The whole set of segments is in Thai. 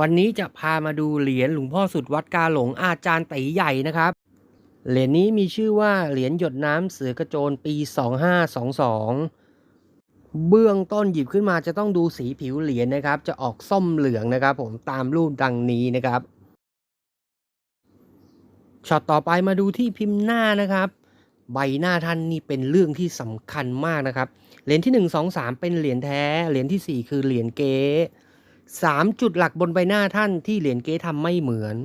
วันนี้จะพามาดูเหรียญหลวงพ่อสุดวัดกาหลงอาจารย์ตีใหญ่นะครับ เหรียญนี้มีชื่อว่าเหรียญหยดน้ำเสือกระโจนปี 2522 เบื้องต้นหยิบขึ้นมาจะต้องดูสีผิวเหรียญนะครับ จะออกส้มเหลืองนะครับ ผมตามรูปดังนี้นะครับช็อตต่อไปมาดูที่พิมพ์หน้านะครับ ใบหน้าท่านนี่เป็นเรื่องที่สำคัญมากนะครับ เหรียญที่ 1 2 3 เป็นเหรียญแท้ เหรียญทีสี่4 คือเหรียญเก๊ สามจุดหลักบนใบหน้าท่านที่เหรียญเก๊ทำไม่เหมือน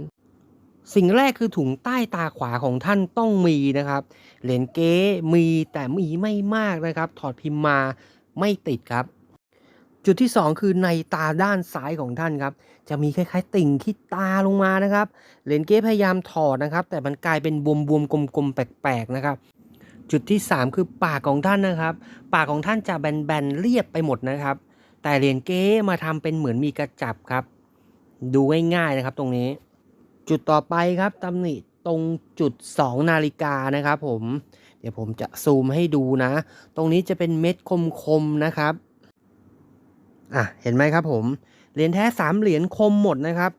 สิ่งแรกคือถุงใต้ตาขวาของท่านต้องมีนะครับ เหรียญเก๊มีแต่มีไม่มากนะครับ ถอดพิมพ์มาไม่ติดครับ จุดที่ 2 คือในตาด้านซ้ายของท่านครับ จะมีคล้ายๆ ติ่งที่ตาลงมานะครับ เหรียญเก๊พยายามถอดนะครับ แต่มันกลายเป็นบวมๆกลมๆแปลกๆนะครับจุดที่ 3 คือปากของท่านนะครับ ปากของท่านจะแบนๆเรียบไปหมดนะครับ แต่เหรียญเก๊มาทำเป็นเหมือนมีกระจับครับ ดูง่ายๆนะครับตรงนี้ จุดต่อไปครับตำหนิตรงจุด 2 นาฬิกานะครับผมเดี๋ยวผมจะซูมให้ดูนะ ตรงนี้จะเป็นเม็ดคมๆนะครับอะเห็นไหมครับผมเหรียญแท้สามเหรียญคมหมดนะครับ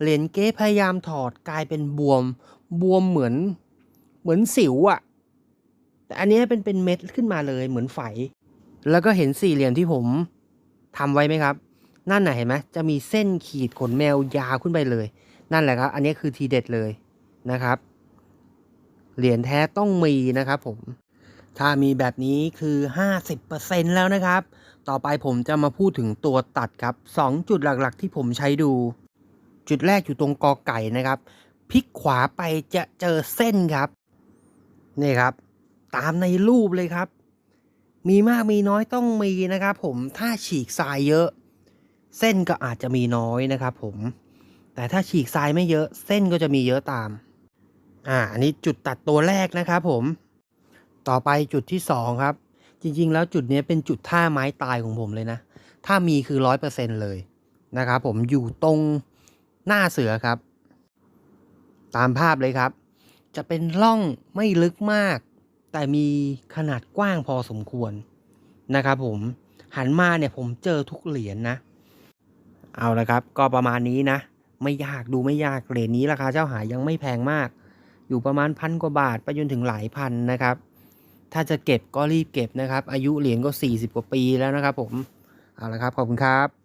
เหรียญเก๊พยายามถอดกลายเป็นบวม บวมเหมือนเหมือนสิวอะ่ะ แต่อันนี้เป็นเป็นเม็ดขึ้นมาเลยเหมือนไฝ แล้วก็เห็นสี่เหลี่ยมที่ผม ทำไว้ไหมครับ นั่นน่ะเห็นไหมจะมีเส้นขีดขนแมวยาวขึ้นไปเลย นั่นแหละครับ อันนี้คือทีเด็ดเลยนะครับ เหรียญแท้ต้องมีนะครับผม ถ้ามีแบบนี้คือ 50%แล้วนะครับ ต่อไปผมจะมาพูดถึงตัวตัดครับ 2 จุดหลักๆ ที่ผมใช้ดู จุดแรกอยู่ตรงกอไก่นะครับพลิกขวาไปจะเจอเส้นครับ นี่ครับ ตามในรูปเลยครับ มีมากมีน้อยต้องมีนะครับผมถ้าฉีกทรายเยอะ เส้นก็อาจจะมีน้อยนะครับผมแต่ถ้าฉีกทรายไม่เยอะเส้นก็จะมีเยอะตามอ่าอันนี้จุดตัดตัวแรกนะครับผมต่อไปจุดที่สองครับ จริงๆ แล้วจุดนี้เป็นจุดท่าไม้ตายของผมเลยนะ ถ้ามีคือร้อยเปอร์เซ็นเลยนะครับผมอยู่ตรงหน้าเสือครับ ตามภาพเลยครับ จะเป็นร่องไม่ลึกมาก แต่มีขนาดกว้างพอสมควรนะครับผมหันมาเนี่ยผมเจอทุกเหรียญนะ เอาละครับ ก็ประมาณนี้นะ ไม่ยากดูไม่ยากเหรียญนี้ราคาเจ้าหายยังไม่แพงมาก อยู่ประมาณพันกว่าบาทไปจนถึงหลายพันนะครับ ถ้าจะเก็บก็รีบเก็บนะครับ อายุเหรียญก็ 40 กว่าปีแล้วนะครับผม เอาละครับ ขอบคุณครับ